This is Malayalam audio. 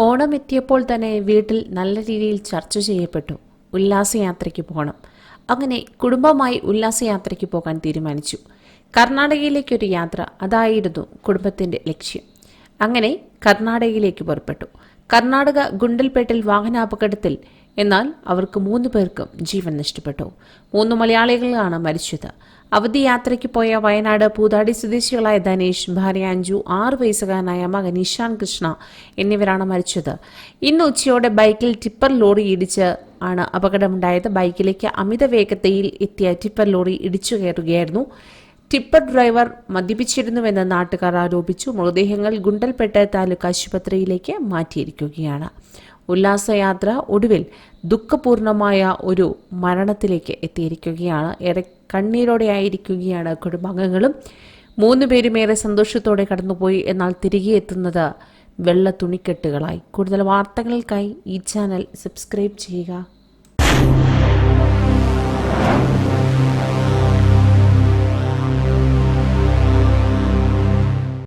ഓണം എത്തിയപ്പോൾ തന്നെ വീട്ടിൽ നല്ല രീതിയിൽ ചർച്ച ചെയ്യപ്പെട്ടു. ഉല്ലാസയാത്രയ്ക്ക് പോകണം. അങ്ങനെ കുടുംബമായി ഉല്ലാസയാത്രയ്ക്ക് പോകാൻ തീരുമാനിച്ചു. കർണാടകയിലേക്കൊരു യാത്ര അതായിരുന്നു കുടുംബത്തിന്റെ ലക്ഷ്യം. അങ്ങനെ കർണാടകയിലേക്ക് പുറപ്പെട്ടു. കർണാടക ഗുണ്ടൽപേട്ടിൽ വാഹനാപകടത്തിൽ എന്നാൽ അവർക്ക് മൂന്ന് പേർക്കും ജീവൻ നഷ്ടപ്പെട്ടു. മൂന്ന് മലയാളികളാണ് മരിച്ചത്. അവധി യാത്രയ്ക്ക് പോയ വയനാട് പൂതാടി സ്വദേശികളായ ധനേഷ് ഭാര്യ അഞ്ജു ആറ് വയസ്സുകാരനായ മകൻ ഇഷാൻ കൃഷ്ണ എന്നിവരാണ് മരിച്ചത്. ഇന്ന് ഉച്ചയോടെ ബൈക്കിൽ ടിപ്പർ ലോറി ഇടിച്ച് ആണ് അപകടമുണ്ടായത്. ബൈക്കിലേക്ക് അമിത വേഗതയിൽ എത്തിയ ടിപ്പർ ലോറി ഇടിച്ചു കയറുകയായിരുന്നു. ടിപ്പർ ഡ്രൈവർ മദ്യപിച്ചിരുന്നുവെന്ന് നാട്ടുകാർ ആരോപിച്ചു. മൃതദേഹങ്ങൾ ഗുണ്ടൽപ്പെട്ട താലൂക്ക് ആശുപത്രിയിലേക്ക് മാറ്റിയിരിക്കുകയാണ്. ഉല്ലാസയാത്ര ഒടുവിൽ ദുഃഖപൂർണമായ ഒരു മരണത്തിലേക്ക് എത്തിയിരിക്കുകയാണ്. ഏറെ കണ്ണീരോടെയായിരിക്കുകയാണ് കുടുംബാംഗങ്ങളും. മൂന്ന് പേരും ഏറെ സന്തോഷത്തോടെ കടന്നുപോയി. എന്നാൽ തിരികെ എത്തുന്നത് വെള്ള തുണിക്കെട്ടുകളായി. കൂടുതൽ വാർത്തകൾക്കായി ഈ ചാനൽ സബ്സ്ക്രൈബ് ചെയ്യുക.